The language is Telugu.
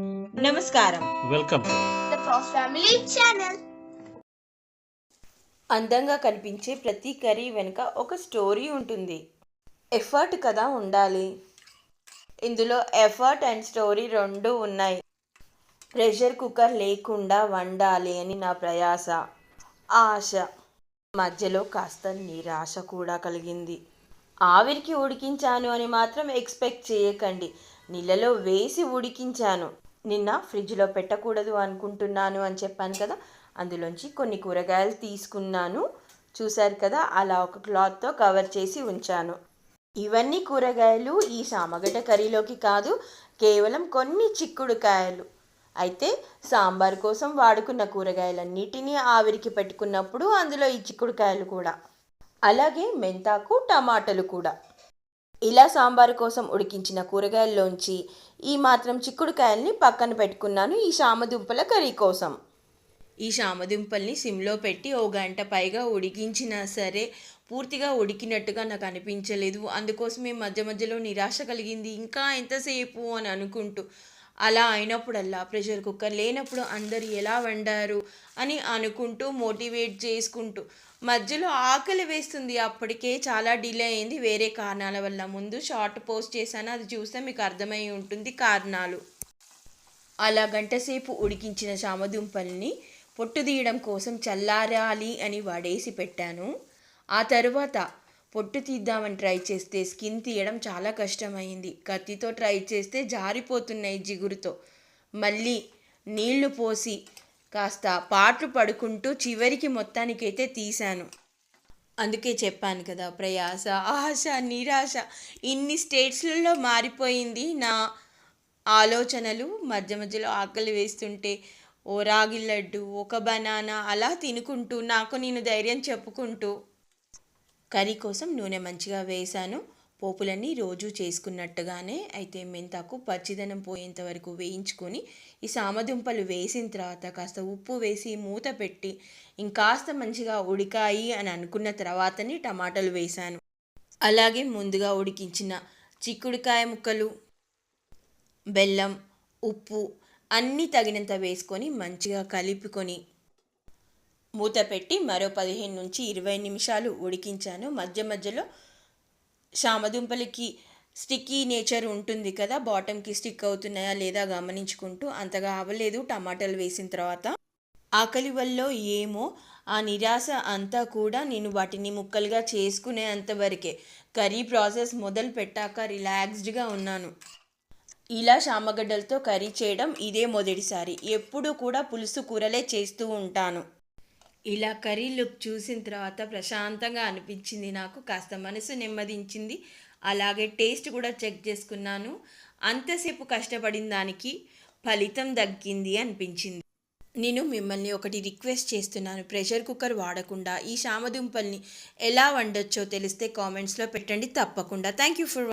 నమస్కారం. Welcome. To the Prof Family channel. అందంగా కనిపించే ప్రతి కర్రీ వెనుక ఒక స్టోరీ ఉంటుంది. ఎఫర్ట్ కదా ఉండాలి. ఇందులో ఎఫర్ట్ అండ్ స్టోరీ రెండు ఉన్నాయి. ప్రెషర్ కుక్కర్ లేకుండా వండాలి అని నా ప్రయాస. ఆశ. మధ్యలో కాస్త నిరాశ కూడా కలిగింది. ఆవిరికి ఉడికించాను అని మాత్రం ఎక్స్పెక్ట్ చేయకండి. నీళ్ళలో వేసి ఉడికించాను. నిన్న ఫ్రిడ్జ్లో పెట్టకూడదు అనుకుంటున్నాను అని చెప్పాను కదా అందులోంచి కొన్ని కూరగాయలు తీసుకున్నాను. చూశారు కదా అలా ఒక క్లాత్తో కవర్ చేసి ఉంచాను. ఇవన్నీ కూరగాయలు ఈ సామగడ్డ కర్రీలోకి కాదు కేవలం కొన్ని చిక్కుడుకాయలు. అయితే సాంబార్ కోసం వాడుకున్న కూరగాయలన్నిటినీ ఆవిరికి పెట్టుకున్నప్పుడు అందులో ఈ చిక్కుడుకాయలు కూడా. అలాగే మెంతాకు టమాటాలు కూడా. ఇలా సాంబార్ కోసం ఉడికించిన కూరగాయల్లోంచి ఈ మాత్రం చిక్కుడుకాయల్ని పక్కన పెట్టుకున్నాను ఈ శామదుంపల కర్రీ కోసం. ఈ శామదుంపల్ని సిమ్లో పెట్టి ఓ గంట పైగా ఉడికించినా సరే పూర్తిగా ఉడికినట్టుగా నాకు అనిపించలేదు. అందుకోసమే మధ్య మధ్యలో నిరాశ కలిగింది. ఇంకా ఎంతసేపు అని అనుకుంటూ అలా అయినప్పుడల్లా ప్రెషర్ కుక్కర్ లేనప్పుడు అందరు ఎలా వండారు అని అనుకుంటూ మోటివేట్ చేసుకుంటూ మధ్యలో ఆకలి వేస్తుంది. అప్పటికే చాలా డిలే అయింది. వేరే కారణాల వల్ల ముందు షార్ట్ పోస్ట్ చేశాను. అది చూస్తే మీకు అర్థమై ఉంటుంది కారణాలు. అలా గంటసేపు ఉడికించిన చామదుంపల్ని పొట్టు తీయడం కోసం చల్లారాలి అని వడేసి పెట్టాను. ఆ తరువాత పొట్టు తీద్దామని ట్రై చేస్తే స్కిన్ తీయడం చాలా కష్టమైంది. కత్తితో ట్రై చేస్తే జారిపోతున్నాయి జిగురుతో. మళ్ళీ నీళ్ళు పోసి కాస్త పాటలు పడుకుంటూ చివరికి మొత్తానికైతే తీశాను. అందుకే చెప్పాను కదా ప్రయాస ఆశ నిరాశ ఇన్ని స్టేట్స్లలో మారిపోయింది నా ఆలోచనలు. మధ్య మధ్యలో ఆకలి వేస్తుంటే ఓ రాగి లడ్డు ఒక బనానా అలా తినుకుంటూ నాకు నేను ధైర్యం చెప్పుకుంటూ కర్రీ కోసం నూనె మంచిగా వేసాను పోపులన్నీ రోజు చేసుకున్నట్టుగానే అయితే మెంతాకు పచ్చిదనం పోయేంత వరకు వేయించుకొని ఈ సామదుంపలు వేసిన తర్వాత కాస్త ఉప్పు వేసి మూత పెట్టి ఇంకాస్త మంచిగా ఉడికాయి అని అనుకున్న తర్వాతనే టమాటాలు వేశాను. అలాగే ముందుగా ఉడికించిన చిక్కుడుకాయ ముక్కలు బెల్లం ఉప్పు అన్నీ తగినంత వేసుకొని మంచిగా కలుపుకొని మూత పెట్టి మరో పదిహేను నుంచి ఇరవై నిమిషాలు ఉడికించాను. మధ్య మధ్యలో శామదుంపలకి స్టిక్కీ నేచర్ ఉంటుంది కదా బాటమ్కి స్టిక్ అవుతున్నాయా లేదా గమనించుకుంటూ అంతగా అవ్వలేదు. టమాటాలు వేసిన తర్వాత ఆకలి వల్ల ఏమో ఆ నిరాశ అంతా కూడా నేను వాటిని ముక్కలుగా చేసుకునే అంతవరకే కర్రీ ప్రాసెస్ మొదలు పెట్టాక రిలాక్స్డ్గా ఉన్నాను. ఇలా శామగడ్డలతో కర్రీ చేయడం ఇదే మొదటిసారి. ఎప్పుడూ కూడా పులుసు కూరలే చేస్తూ ఉంటాను. ఇలా కర్రీ లుక్ చూసిన తర్వాత ప్రశాంతంగా అనిపించింది నాకు. కాస్త మనసు నెమ్మదించింది. అలాగే టేస్ట్ కూడా చెక్ చేసుకున్నాను. అంతసేపు కష్టపడిన దానికి ఫలితం దక్కింది అనిపించింది. నేను మిమ్మల్ని ఒకటి రిక్వెస్ట్ చేస్తున్నాను. ప్రెషర్ కుక్కర్ వాడకుండా ఈ శామదుంపల్ని ఎలా వండొచ్చో తెలిస్తే కామెంట్స్లో పెట్టండి తప్పకుండా. Thank you for